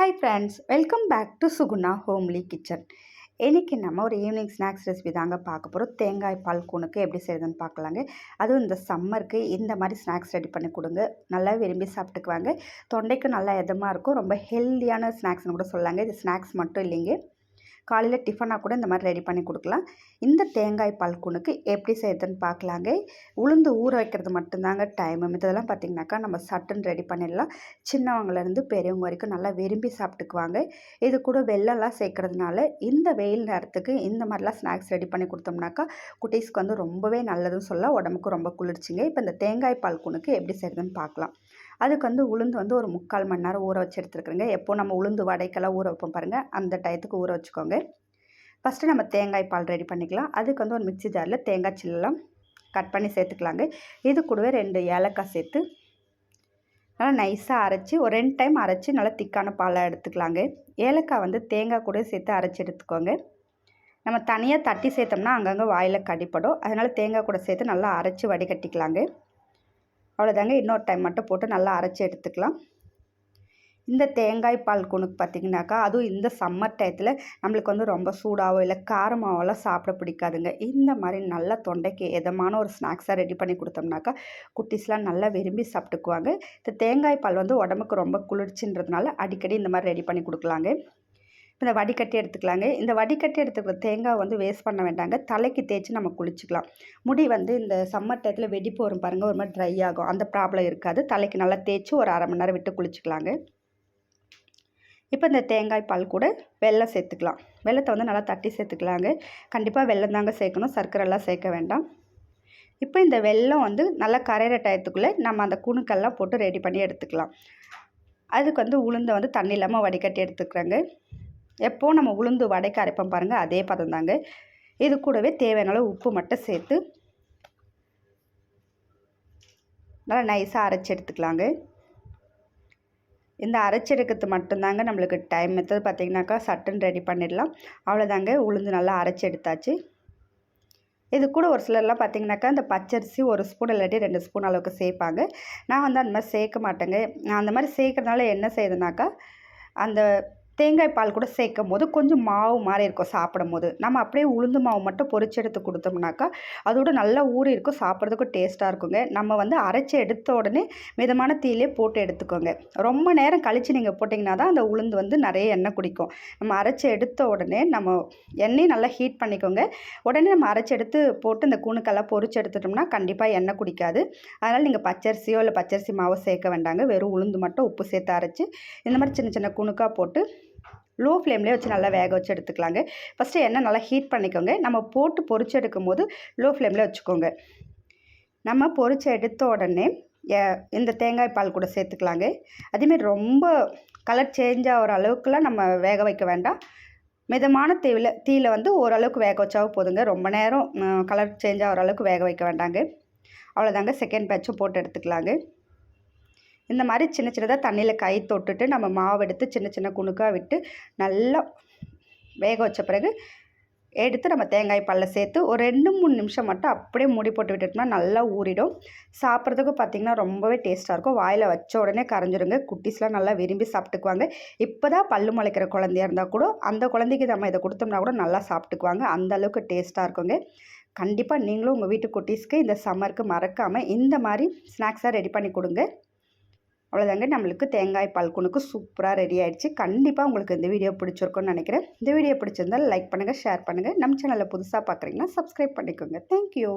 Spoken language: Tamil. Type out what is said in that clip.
Hi friends welcome back to Suguna homely kitchen இன்றைக்கி நம்ம ஒரு ஈவினிங் ஸ்நாக்ஸ் ரெசிபி தாங்க பார்க்க போகிறோம் தேங்காய் பால் கூணுக்கு எப்படி செய்யுதுன்னு பார்க்கலாங்க. அதுவும் இந்த சம்மருக்கு இந்த மாதிரி ஸ்நாக்ஸ் ரெடி பண்ணி கொடுங்க. நல்லா விரும்பி சாப்பிட்டுக்குவாங்க. தொண்டைக்கு நல்லா இதமாக இருக்கும். ரொம்ப ஹெல்த்தியான ஸ்நாக்ஸ்னு கூட சொல்லாங்க இது ஸ்நாக்ஸ் மட்டும் இல்லைங்க. காலையில் டிஃபனாக கூட இந்த மாதிரி ரெடி பண்ணி கொடுக்கலாம். இந்த தேங்காய் பல்குனுக்கு எப்படி செய்யுதுன்னு பார்க்கலாங்க. உளுந்து ஊற வைக்கிறது மட்டும்தாங்க டைம் இதெல்லாம் பார்த்திங்கனாக்கா நம்ம சட்டுன்னு ரெடி பண்ணிடலாம். சின்னவங்கலேருந்து பெரியவங்க வரைக்கும் நல்லா விரும்பி சாப்பிட்டுக்குவாங்க. இது கூட வெள்ளம்லாம் சேர்க்கறதுனால இந்த வெயில் நேரத்துக்கு இந்த மாதிரிலாம் ஸ்நாக்ஸ் ரெடி பண்ணி கொடுத்தோம்னாக்கா குட்டீஸ்க்கு வந்து ரொம்பவே நல்லதுன்னு சொல்ல உடம்புக்கு ரொம்ப குளிர்ச்சிங்க. இப்போ இந்த தேங்காய் பால்குனுக்கு எப்படி செய்கிறதுன்னு பார்க்கலாம். அதுக்கு வந்து உளுந்து வந்து ஒரு முக்கால் மணி நேரம் ஊற வச்சு எடுத்துருக்குறேங்க. எப்போ நம்ம உளுந்து வடைக்கெல்லாம் ஊற வைப்போம் பாருங்கள் அந்த டயத்துக்கு ஊற வச்சுக்கோங்க. ஃபஸ்ட்டு நம்ம தேங்காய் பால் ரெடி பண்ணிக்கலாம். அதுக்கு வந்து ஒரு மிக்சி ஜாரில் தேங்காய் சில்லாம் கட் பண்ணி சேர்த்துக்கலாங்க. இது கூடவே ரெண்டு ஏலக்காய் சேர்த்து நல்லா நைஸாக அரைச்சி ஒரு ரெண்டு டைம் அரைச்சி நல்லா திக்கான பாலாக எடுத்துக்கலாங்க. ஏலக்காய் வந்து தேங்காய் கூட சேர்த்து அரைச்சி எடுத்துக்கோங்க. நம்ம தனியாக தட்டி சேர்த்தோம்னா அங்கங்கே வாயில் கடிப்படும். அதனால் தேங்காய் கூட சேர்த்து நல்லா அரைச்சி வடிகட்டிக்கலாங்க. அவ்வளோதாங்க. இன்னொரு டைம் மட்டும் போட்டு நல்லா அரைச்சி எடுத்துக்கலாம். இந்த தேங்காய் பால் குணுக்கு பார்த்திங்கனாக்கா அதுவும் இந்த சம்மர் டயத்தில் நம்மளுக்கு வந்து ரொம்ப சூடாகவோ இல்லை காரமாவோலாம் சாப்பிட பிடிக்காதுங்க. இந்த மாதிரி நல்ல தொண்டைக்கு எதமான ஒரு ஸ்நாக்ஸாக ரெடி பண்ணி கொடுத்தோம்னாக்கா குட்டீஸ்லாம் நல்லா விரும்பி சாப்பிட்டுக்குவாங்க. இந்த தேங்காய் பால் வந்து உடம்புக்கு ரொம்ப குளிர்ச்சின்றதுனால அடிக்கடி இந்த மாதிரி ரெடி பண்ணி கொடுக்கலாங்க. இந்த வடிகட்டி எடுத்துக்கலாங்க. இந்த வடிகட்டி எடுத்துக்கிற தேங்காய் வந்து வேஸ்ட் பண்ண வேண்டாங்க. தலைக்கு தேய்ச்சி நம்ம குளிச்சுக்கலாம். முடி வந்து இந்த சம்மர் டயத்தில் வெடிப்பு வரும் பாருங்கள் ஒரு மாதிரி ட்ரை ஆகும். அந்த ப்ராப்ளம் இருக்காது. தலைக்கு நல்லா தேய்ச்சி ஒரு அரை மணி நேரம் விட்டு குளிச்சுக்கலாங்க. இப்போ இந்த தேங்காய் பால் கூட வெள்ளம் சேர்த்துக்கலாம். வெள்ளத்தை வந்து நல்லா தட்டி சேர்த்துக்கலாங்க. கண்டிப்பாக வெள்ளம் தாங்க சேர்க்கணும். சர்க்கரைலாம் சேர்க்க வேண்டாம். இப்போ இந்த வெள்ளம் வந்து நல்லா கரையிற டயத்துக்குள்ளே நம்ம அந்த குணுக்கெல்லாம் போட்டு ரெடி பண்ணி எடுத்துக்கலாம். அதுக்கு வந்து உளுந்தை வந்து தண்ணி இல்லாமல் வடிகட்டி எடுத்துக்கிறேங்க. எப்போது நம்ம உளுந்து வடைக்கு அரைப்போம் பாருங்கள் அதே பதம் தாங்க. இது கூடவே தேவையான அளவு உப்பு மட்டும் சேர்த்து நல்லா நைஸாக அரைச்சி எடுத்துக்கலாங்க. இந்த அரைச்செடுக்கிறது மட்டும்தாங்க நம்மளுக்கு டைம் மெத்தது பார்த்திங்கனாக்கா சட்டுன்னு ரெடி பண்ணிடலாம். அவ்வளோதாங்க உளுந்து நல்லா அரைச்சி எடுத்தாச்சு. இது கூட ஒரு சிலர்லாம் பார்த்திங்கனாக்கா இந்த பச்சரிசி ஒரு ஸ்பூன் இல்லாட்டி ரெண்டு ஸ்பூன் அளவுக்கு சேர்ப்பாங்க. நான் வந்து அந்த மாதிரி சேர்க்க மாட்டேங்க. நான் அந்த மாதிரி சேர்க்கறதுனால என்ன செய்யுதுனாக்கா அந்த தேங்காய் பால் கூட சேர்க்கும் போது கொஞ்சம் மாவு மாதிரி இருக்கும் சாப்பிடும் போது நம்ம அப்படியே உளுந்து மாவு மட்டும் பொறிச்சு எடுத்து கொடுத்தோம்னாக்கா அதோட நல்லா ஊறி இருக்கும் சாப்பிட்றதுக்கும் டேஸ்ட்டாக இருக்குங்க. நம்ம வந்து அரைச்சி எடுத்த உடனே மிதமான தீயிலே போட்டு எடுத்துக்கோங்க. ரொம்ப நேரம் கழித்து நீங்கள் போட்டிங்கன்னா தான் அந்த உளுந்து வந்து நிறைய எண்ணெய் குடிக்கும். நம்ம அரைச்சி எடுத்த உடனே நம்ம எண்ணெயை நல்லா ஹீட் பண்ணிக்கோங்க. உடனே நம்ம அரைச்சி எடுத்து போட்டு இந்த கூணுக்கெல்லாம் பொறிச்சு எடுத்துட்டோம்னா கண்டிப்பாக எண்ணெய் குடிக்காது. அதனால் நீங்கள் பச்சரிசியோ இல்லை பச்சரிசி மாவோ சேர்க்க வேண்டாங்க. வெறும் உளுந்து மட்டும் உப்பு சேர்த்து அரைச்சி இந்த மாதிரி சின்ன சின்ன குணுக்காக போட்டு லோ ஃப்ளேம்லேயே வச்சு நல்லா வேக வச்சு எடுத்துக்கலாங்க. ஃபஸ்ட்டு எண்ணெய் நல்லா ஹீட் பண்ணிக்கோங்க. நம்ம போட்டு பொறிச்சு எடுக்கும் போது லோ ஃப்ளேமில் வச்சுக்கோங்க. நம்ம பொறிச்சு எடுத்த உடனே இந்த தேங்காய் பால் கூட சேர்த்துக்கலாங்க. அதேமாரி ரொம்ப கலர் சேஞ்ச் ஆகிற அளவுக்குலாம் நம்ம வேக வைக்க வேண்டாம். மிதமான தீவில் தீயில் வந்து ஓரளவுக்கு வேக வச்சாவும் போதுங்க. ரொம்ப நேரம் கலர் சேஞ்ச் ஆகிற அளவுக்கு வேக வைக்க வேண்டாங்க. அவ்வளோதாங்க செகண்ட் பேட்சும் போட்டு எடுத்துக்கலாங்க. இந்த மாதிரி சின்ன சின்னதாக தண்ணியில் கை தொட்டுட்டு நம்ம மாவு எடுத்து சின்ன சின்ன குணுக்காக விட்டு நல்லா வேக வச்ச பிறகு எடுத்து நம்ம தேங்காய் பல்ல சேர்த்து ஒரு ரெண்டு மூணு நிமிஷம் மட்டும் அப்படியே மூடி போட்டு விட்டுட்டோம்னா நல்லா ஊறிடும். சாப்பிட்றதுக்கு பார்த்திங்கன்னா ரொம்பவே டேஸ்ட்டாக இருக்கும். வாயில் வச்ச உடனே கரைஞ்சிருங்க. குட்டீஸ்லாம் நல்லா விரும்பி சாப்பிட்டுக்குவாங்க. இப்போ தான் பல்லு முளைக்கிற குழந்தையா இருந்தால் கூட அந்த குழந்தைக்கு நம்ம இதை கொடுத்தோம்னா கூட நல்லா சாப்பிட்டுக்குவாங்க. அந்த அளவுக்கு டேஸ்ட்டாக இருக்குங்க. கண்டிப்பாக நீங்களும் உங்கள் வீட்டு குட்டீஸ்க்கு இந்த சம்மருக்கு மறக்காமல் இந்த மாதிரி ஸ்நாக்ஸாக ரெடி பண்ணி கொடுங்க. அவ்வளோதாங்க நம்மளுக்கு தேங்காய் பால் குணுக்கு சூப்பராக ரெடி ஆகிடுச்சு கண்டிப்பாக உங்களுக்கு இந்த வீடியோ பிடிச்சிருக்குன்னு நினைக்கிறேன். இந்த வீடியோ பிடிச்சிருந்தால் லைக் பண்ணுங்கள் ஷேர் பண்ணுங்கள் நம்ம சேனலில் புதுசாக பார்க்குறீங்கன்னா சப்ஸ்கிரைப் பண்ணிக்கோங்க. தேங்க்யூ